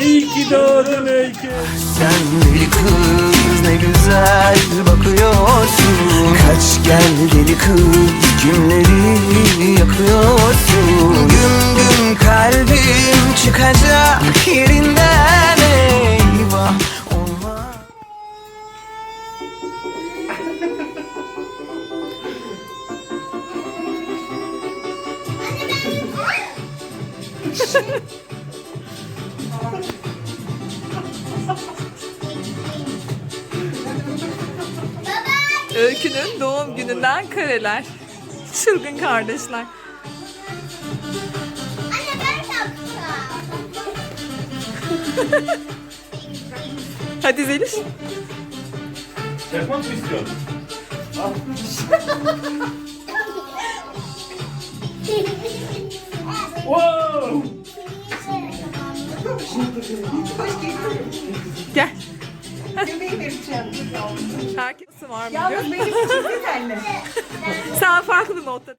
İyi ki doğdun Öykü. Sen deli kız ne güzel bakıyorsun. Kaç gel deli kız kimleri yakıyorsun. Güm güm kalbim çıkacak yerinden eyvah olmaz Öykü'nün doğum gününden kareler. Çılgın kardeşler. Anne ben yaptım. Hadi Zeliş. Yapmak mı istiyorsun? Wow! Gel. Herkes var mı? Yalnız benim için Sen farklı notta.